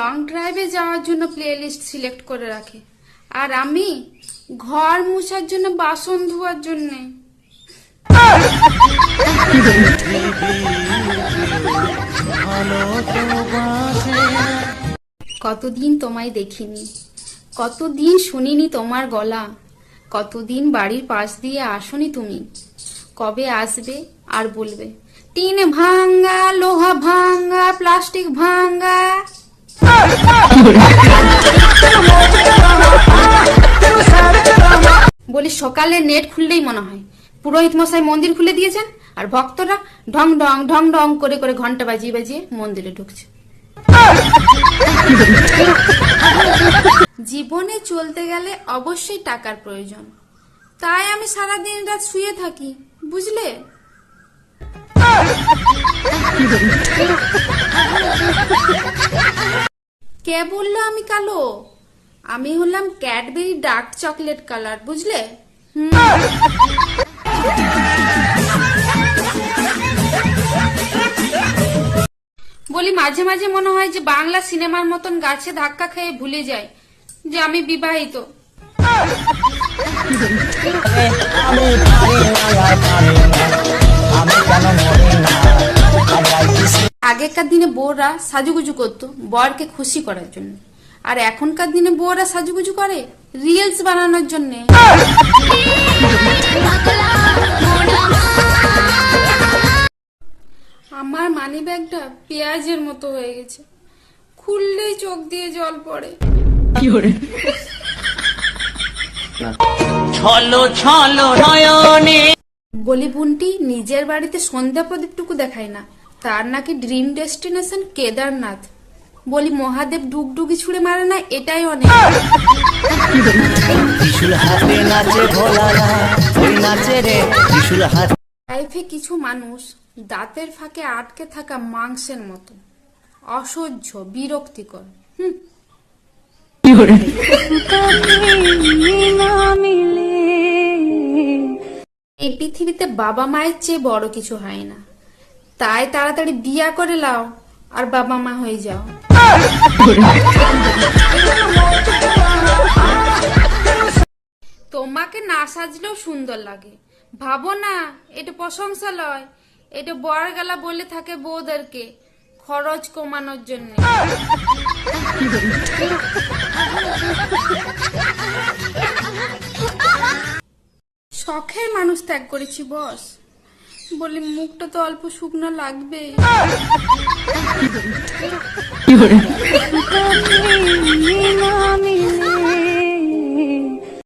Long ড্রাইভে যাওয়ার জন্য প্লেলিস্ট সিলেক্ট করে রাখে। আর আমি ঘর মুছার জন্য বাসন ধোয়ার জন্যে। কতদিন তোমায় দেখিনি, কতদিন শুনিনি তোমার গলা, কতদিন বাড়ির পাশ দিয়ে আসনি তুমি, কবে আসবে আর বলবে, টিন ভাঙ্গা, লোহা ভাঙ্গা, প্লাস্টিক ভাঙ্গা বলি, সকালে নেট খুললেই মনে হয়। পুরোহিত মশাই মন্দির খুলে দিয়েছেন, আর ভক্তরা ঢং ঢং ঢং ঢং করে করে ঘণ্টা বাজিয়ে বাজিয়ে মন্দিরে ঢুকছে। জীবনে চলতে গেলে অবশ্যই টাকার প্রয়োজন। তাই আমি সারা দিন রাত শুয়ে থাকি, বুঝলে? কে বলল আমি কালো? আমি হলাম ক্যাডবেরি ডার্ক চকলেট কালার, বুঝলে? বলি মাঝে মাঝে মনে হয় যে বাংলা সিনেমার মতন গাছে ধাক্কা খেয়ে ভুলে যায় যে আমি বিবাহিত। আমি কেন না? আগেকার দিনে বউরা সাজুগুজু করতো বরকে খুশি করার জন্য। আর এখনকার দিনে বউরা সাজুগুজু করে রিলস বানানোর জন্য। আমার মানি ব্যাগটা পেঁয়াজের মতো হয়ে গেছে। খুললেই চোখ দিয়ে জল পড়ে। ছলো ছলো নয়নে। বলি বোনটি নিজের বাড়িতে সন্ধ্যা প্রদীপটুকু দেখায় না। তার নাকি ড্রিম ডেস্টিনেশন কেদারনাথ। বলি মহাদেব ডুগডুগি ছুড়ে মারে না এটাই অনেক। লাইফে কিছু মানুষ দাঁতের ফাঁকে আটকে থাকা মাংসের মতো। অসহ্য বিরক্তিকর। হুম। এই পৃথিবীতে বাবা মায়ের চেয়ে বড় কিছু হয় না। তাই তাড়াতাড়ি বিয়া করে লাও, আর বাবা মা হয়ে যাও। তোমাকে না সাজলেও সুন্দর লাগে। ভাবো না, এটা প্রশংসা লয় এটা বর গেলা বলে থাকে বউদেরকে, খরচ কমানোর জন্য। শখের মানুষ ত্যাগ করেছি, বস। বলি মুখটা তো অল্প শুকনো লাগবে